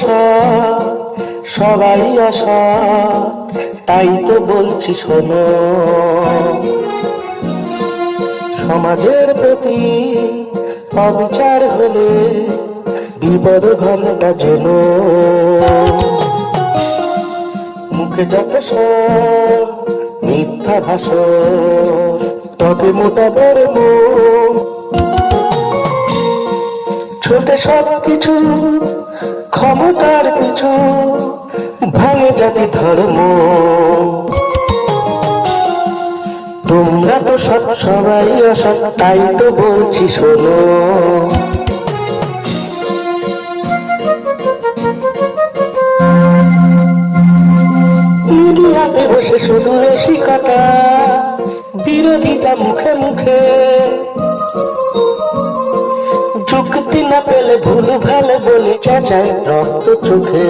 সব সবাই অসৎ, তাই তো বলছি শোনো। সমাজের প্রতি অবিচার হলে বিপদ ঘণ্টা যেন। মুখে যত মিথ্যা ভাষণ, তবে মোটা মুখ ছোট সব কিছু ক্ষমতার পিছু ভাঙে জাতি ধর্ম। তোমরা তো সব সবাই অসৎ, তাই তো বলছি শোনো। মিডিয়াতে বসে শুধু রসিকতা, বিরোধিতা মুখে মুখে। না ভুল, ভালো বলে চাচাই রক্ত চোখে।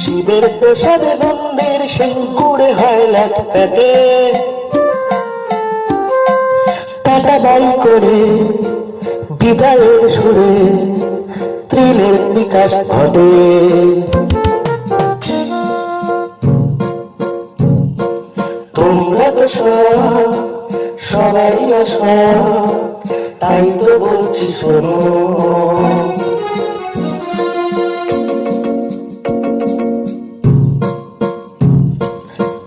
শিবের প্রসাদে বন্দের সিংকুড়ে হয় প্যাটে টাকা বাই করে বিদায়ের সুরে ত্রিলের বিকাশ ঘটে। অসৎ তাই তো বলছি শোনো।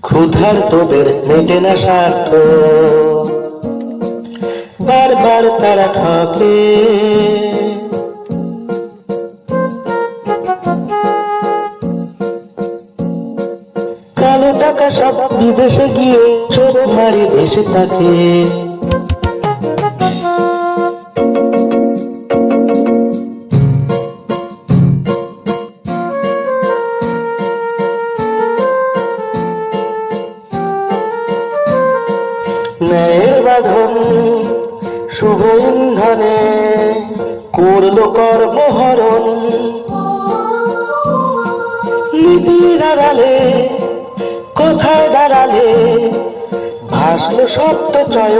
ক্ষুধার তোদের মেটে না স্বার্থ। বারবার তারা ঠকে সব বিদেশে গিয়ে চোখ মারি দেশে থাকে। ন্যায়ের বাঁধন, শুভ ইন্ধনে করল কর্মহরণ নীতির আড়ালে কোথায় দাঁড়ালে? ভাসল সত্য চয়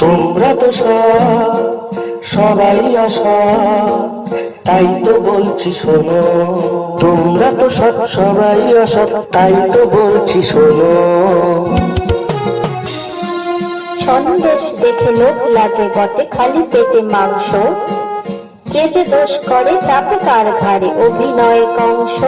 তোমরা তো সব সবাই অসৎ তাই তো বলছি শোনো। তোমরা তো সৎ, সবাই অসৎ, তাই তো বলছি শোনো। সন্দেশ দেখে লোক লাগে বটে, খালি পেটে মাংস। কে যে দোষ করে চাপে কার ঘাড়ে অভিনয় কংস।